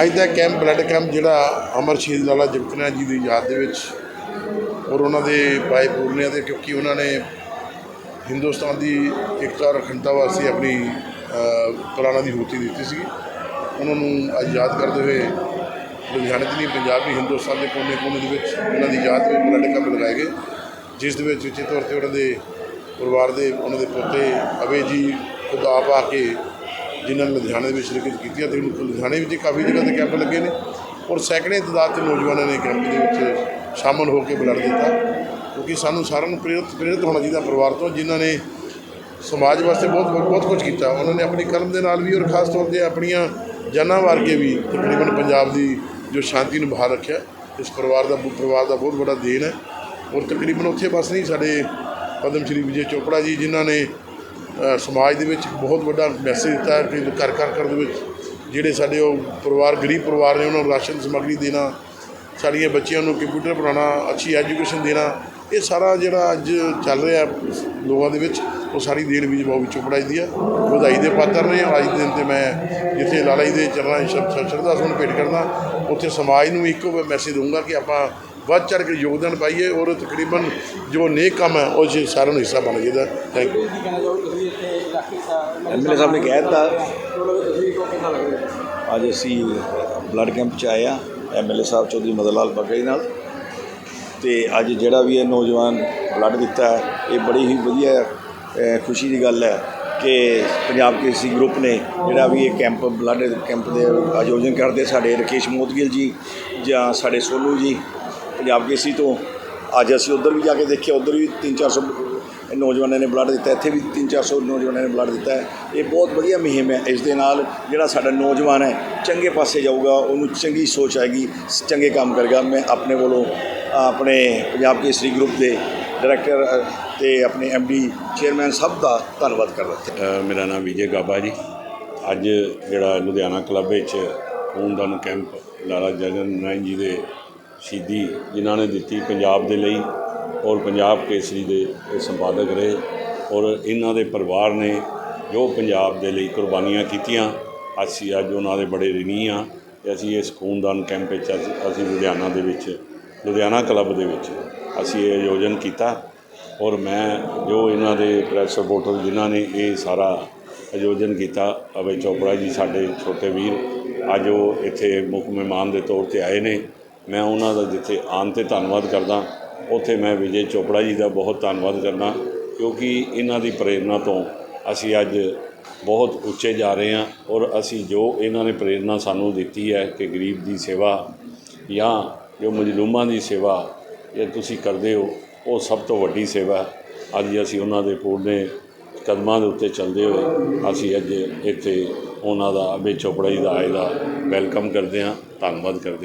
ਅੱਜ ਦਾ camp blood camp ਜਿਹੜਾ ਅਮਰ ਸ਼ਹੀਦ ਲਾਲਾ ਜਗਤਨਾ ਜੀ ਦੀ ਯਾਦ ਦੇ ਵਿੱਚ ਔਰ ਉਹਨਾਂ ਦੇ ਭਾਈ ਪੂਰਨਿਆਂ ਦੇ ਕਿਉਂਕਿ ਉਹਨਾਂ ਨੇ ਹਿੰਦੁਸਤਾਨ ਦੀ ਏਕਤਾ ਅਖੰਡਤਾ ਵਾਸਤੇ ਆਪਣੀ ਅ, ਦੀ ਹੂਤੀ ਦਿੱਤੀ ਸੀ ਉਹਨਾਂ ਨੂੰ ਅੱਜ ਯਾਦ ਕਰਦੇ ਹੋਏ ਲੁਧਿਆਣੇ 'ਚ ਪੰਜਾਬ ਵੀ ਹਿੰਦੁਸਤਾਨ ਦੇ ਕੋਨੇ-ਕੋਨੇ ਦੇ ਵਿੱਚ ਉਹਨਾਂ ਦੀ ਯਾਦ ਵਿੱਚ ਬਲੱਡ ਕੈਂਪ ਲਗਾਏ ਗਏ ਜਿਸ ਦੇ ਵਿੱਚ ਉੱਚੇ ਤੌਰ ਤੇ ਉਹਨਾਂ ਦੇ ਪਰਿਵਾਰ ਦੇ ਉਹਨਾਂ ਦੇ ਪੋਤੇ ਅਵੇ ਜੀ ਖੁਦ ਆਪ ਆ ਕੇ ਜਿਨ੍ਹਾਂ ਨੇ ਲੁਧਿਆਣੇ ਦੇ ਵਿੱਚ ਸ਼ਿਰਕਤ ਕੀਤੀ ਹੈ ਤੇ ਹੁਣ ਲੁਧਿਆਣੇ ਵਿੱਚ ਕਾਫੀ ਜਗ੍ਹਾ ਤੇ ਕੈਂਪ ਲੱਗੇ ਨੇ। ਔਰ ਸੈਂਕੜੇ ਤਾਦਾਦ 'ਚ ਨੌਜਵਾਨਾਂ ਨੇ ਕੈਂਪ ਦੇ ਵਿੱਚ ਸ਼ਾਮਲ ਹੋ ਕੇ ਬਲੱਡ ਦਿੱਤਾ। ਕਿਉਂਕਿ ਸਾਨੂੰ ਸਾਰਿਆਂ ਨੂੰ ਪ੍ਰੇਰਿਤ ਪ੍ਰੇਰਿਤ ਹੋਣਾ ਚਾਹੀਦਾ ਪਰਿਵਾਰ ਤੋਂ, ਜਿਨ੍ਹਾਂ ਨੇ ਸਮਾਜ ਵਾਸਤੇ ਬਹੁਤ ਬਹੁਤ ਕੁਝ ਕੀਤਾ। ਉਹਨਾਂ ਨੇ ਆਪਣੀ ਕਲਮ ਦੇ ਨਾਲ ਵੀ ਔਰ ਖਾਸ ਤੌਰ ਤੇ ਆਪਣੀਆਂ ਜਾਨਾਂ ਵਾਰ ਕੇ ਵੀ ਤਕਰੀਬਨ ਪੰਜਾਬ ਦੀ ਜੋ ਸ਼ਾਂਤੀ ਨੂੰ ਬਹਾਲ ਰੱਖਿਆ, ਇਸ ਪਰਿਵਾਰ ਦਾ ਪਰਿਵਾਰ ਦਾ ਬਹੁਤ ਵੱਡਾ ਦੇਣ ਹੈ। ਔਰ ਤਕਰੀਬਨ ਉੱਥੇ ਬਸ ਨਹੀਂ, ਸਾਡੇ ਪਦਮ ਸ਼੍ਰੀ ਵਿਜੇ ਚੋਪੜਾ ਜੀ, ਜਿਨ੍ਹਾਂ ਨੇ ਸਮਾਜ ਦੇ ਵਿੱਚ ਬਹੁਤ ਵੱਡਾ ਮੈਸੇਜ ਦਿੱਤਾ ਹੈ ਕਿ ਘਰ ਘਰ ਘਰ ਦੇ ਵਿੱਚ ਜਿਹੜੇ ਸਾਡੇ ਉਹ ਪਰਿਵਾਰ, ਗਰੀਬ ਪਰਿਵਾਰ ਨੇ ਉਹਨਾਂ ਨੂੰ ਰਾਸ਼ਨ ਸਮੱਗਰੀ ਦੇਣਾ, ਸਾਡੀਆਂ ਬੱਚਿਆਂ ਨੂੰ ਕੰਪਿਊਟਰ ਪੜ੍ਹਾਉਣਾ, ਅੱਛੀ ਐਜੂਕੇਸ਼ਨ ਦੇਣਾ, ਇਹ ਸਾਰਾ ਜਿਹੜਾ ਅੱਜ ਚੱਲ ਰਿਹਾ ਲੋਕਾਂ ਦੇ ਵਿੱਚ, ਉਹ ਸਾਰੀ ਦੇਣ ਵੀ ਬਹੁਤ ਚੋਪੜਾ ਜੀ ਦੀ ਆ। ਵਧਾਈ ਦੇ ਪਾਤਰ ਨੇ ਅੱਜ ਦੇ ਦਿਨ ਤੇ ਮੈਂ ਜਿੱਥੇ ਲਾਲਾ ਜੀ ਦੇ ਚਰਨਾਂ 'ਚ ਸ਼ਰਧਾ ਸੁਣ ਭੇਟ ਕਰਦਾ, ਉੱਥੇ ਸਮਾਜ ਨੂੰ ਇੱਕੋ ਮੈਸੇਜ ਦਊਂਗਾ ਕਿ ਆਪਾਂ ਵੱਧ ਚੜ੍ਹ ਕੇ ਯੋਗਦਾਨ ਪਾਈਏ ਔਰ ਤਕਰੀਬਨ ਜੋ ਨੇਕ ਕੰਮ ਹੈ, ਉਹ 'ਚ ਸਾਰਿਆਂ ਨੂੰ ਹਿੱਸਾ ਬਣ ਚਾਹੀਦਾ ਥੈਂਕ ਯੂ ਐਮਐਲਏ ਸਾਹਿਬ ਨੇ ਕਹਿ ਦਿੱਤਾ। ਅੱਜ ਅਸੀਂ ਬਲੱਡ ਕੈਂਪ 'ਚ ਆਏ ਆ ਐਮਐਲਏ ਸਾਹਿਬ ਚੌਧਰੀ ਮਦਨ ਲਾਲ ਬੱਗਾ ਜੀ ਨਾਲ। ਤੇ ਅੱਜ ਜਿਹੜਾ ਵੀ ਇਹ ਨੌਜਵਾਨ ਬਲੱਡ ਦਿੱਤਾ ਇਹ ਬੜੀ ਹੀ ਵਧੀਆ ਖੁਸ਼ੀ ਦੀ ਗੱਲ ਹੈ ਕਿ ਪੰਜਾਬ ਕੇਸੀ ਗਰੁੱਪ ਨੇ ਜਿਹੜਾ ਵੀ ਇਹ ਕੈਂਪ, ਬਲੱਡ ਕੈਂਪ ਦੇ ਆਯੋਜਨ ਕਰਦੇ ਸਾਡੇ ਰਕੇਸ਼ ਮੋਦਗਿਲ ਜੀ ਜਾਂ ਸਾਡੇ ਸੋਨੂ ਜੀ ਪੰਜਾਬ ਕੇਸੀ ਤੋਂ ਅੱਜ ਅਸੀਂ ਉੱਧਰ ਵੀ ਜਾ ਕੇ ਦੇਖਿਆ ਉੱਧਰ ਵੀ 3-400 ਨੌਜਵਾਨਾਂ ਨੇ ਬਲੱਡ ਦਿੱਤਾ ਇੱਥੇ ਵੀ 3-400 ਨੌਜਵਾਨਾਂ ਨੇ ਬਲੱਡ ਦਿੱਤਾ ਹੈ। ਇਹ ਬਹੁਤ ਵਧੀਆ ਮੁਹਿੰਮ ਹੈ। ਇਸ ਦੇ ਨਾਲ ਜਿਹੜਾ ਸਾਡਾ ਨੌਜਵਾਨ ਹੈ ਚੰਗੇ ਪਾਸੇ ਜਾਊਗਾ ਉਹਨੂੰ ਚੰਗੀ ਸੋਚ ਆਏਗੀ ਚੰਗੇ ਕੰਮ ਕਰੇਗਾ। ਮੈਂ ਆਪਣੇ ਵੱਲੋਂ ਆਪਣੇ ਪੰਜਾਬ ਕੇਸਰੀ ਗਰੁੱਪ ਦੇ ਡਾਇਰੈਕਟਰ ਅ, ਤੇ ਆਪਣੇ ਐਮਡੀ ਚੇਅਰਮੈਨ ਸਭ ਦਾ ਧੰਨਵਾਦ ਕਰਦਾ ਮੇਰਾ ਨਾਮ ਵਿਜੇ ਗਾਬਾ ਜੀ। ਅੱਜ ਜਿਹੜਾ ਲੁਧਿਆਣਾ ਕਲੱਬ ਵਿੱਚ ਖੂਨਦਾਨ ਕੈਂਪ ਲਾਲਾ ਜਗਨ ਨਾਰਾਇਣ ਜੀ ਦੇ ਸ਼ਹੀਦੀ ਜਿਨ੍ਹਾਂ ਨੇ ਦਿੱਤੀ ਪੰਜਾਬ ਦੇ ਲਈ ਔਰ ਪੰਜਾਬ ਕੇਸਰੀ ਦੇ ਇਹ ਸੰਪਾਦਕ ਰਹੇ ਔਰ ਇਹਨਾਂ ਦੇ ਪਰਿਵਾਰ ਨੇ ਜੋ ਪੰਜਾਬ ਦੇ ਲਈ ਕੁਰਬਾਨੀਆਂ ਕੀਤੀਆਂ, ਅਸੀਂ ਅੱਜ ਉਹਨਾਂ ਦੇ ਬੜੇ ਰਿਣੀ ਆ ਤੇ ਅਸੀਂ ਇਸ ਖੂਨਦਾਨ ਕੈਂਪ ਵਿੱਚ ਅਸੀਂ- ਅਸੀਂ ਲੁਧਿਆਣਾ ਦੇ ਵਿੱਚ, ਲੁਧਿਆਣਾ ਕਲੱਬ ਦੇ ਵਿੱਚ ਅਸੀਂ ਇਹ ਆਯੋਜਨ ਕੀਤਾ ਔਰ ਮੈਂ ਜੋ ਇਹਨਾਂ ਦੇ ਪ੍ਰੈਸ ਰਿਪੋਰਟਰ ਜਿਨ੍ਹਾਂ ਨੇ ਇਹ ਸਾਰਾ ਆਯੋਜਨ ਕੀਤਾ ਅਵੇ ਚੋਪੜਾ ਜੀ ਸਾਡੇ ਛੋਟੇ ਵੀਰ ਅੱਜ ਉਹ ਇੱਥੇ ਮੁੱਖ ਮਹਿਮਾਨ ਦੇ ਤੌਰ ਤੇ ਆਏ ਨੇ ਮੈਂ ਉਹਨਾਂ ਦਾ ਜਿੱਥੇ ਆਉਣ ਤੇ ਧੰਨਵਾਦ ਕਰਦਾ, ਉੱਥੇ ਮੈਂ ਵਿਜੇ ਚੋਪੜਾ ਜੀ ਦਾ ਬਹੁਤ ਧੰਨਵਾਦ ਕਰਦਾ, ਕਿਉਂਕਿ ਇਹਨਾਂ ਦੀ ਪ੍ਰੇਰਨਾ ਤੋਂ ਅਸੀਂ ਅੱਜ ਬਹੁਤ ਉੱਚੇ ਜਾ ਰਹੇ ਹਾਂ ਔਰ ਅਸੀਂ ਜੋ ਇਹਨਾਂ ਨੇ ਪ੍ਰੇਰਨਾ ਸਾਨੂੰ ਦਿੱਤੀ ਹੈ ਕਿ ਗਰੀਬ ਦੀ ਸੇਵਾ ਜਾਂ ਜੋ ਮਜਲੂਮਾਂ ਦੀ ਸੇਵਾ ਇਹ ਤੁਸੀਂ ਕਰਦੇ ਹੋ, ਉਹ ਸਭ ਤੋਂ ਵੱਡੀ ਸੇਵਾ ਅੱਜ ਅਸੀਂ ਉਹਨਾਂ ਦੇ ਪੂਰਨੇ ਕਦਮਾਂ ਦੇ ਉੱਤੇ ਚੱਲਦੇ ਹੋਏ ਅਸੀਂ ਅੱਜ ਇੱਥੇ ਉਹਨਾਂ ਦਾ ਅਬੇ ਚੋਪੜਾ ਜੀ ਦਾ ਆਏ ਦਾ ਵੈਲਕਮ ਕਰਦੇ ਹਾਂ, ਧੰਨਵਾਦ ਕਰਦੇ ਹਾਂ।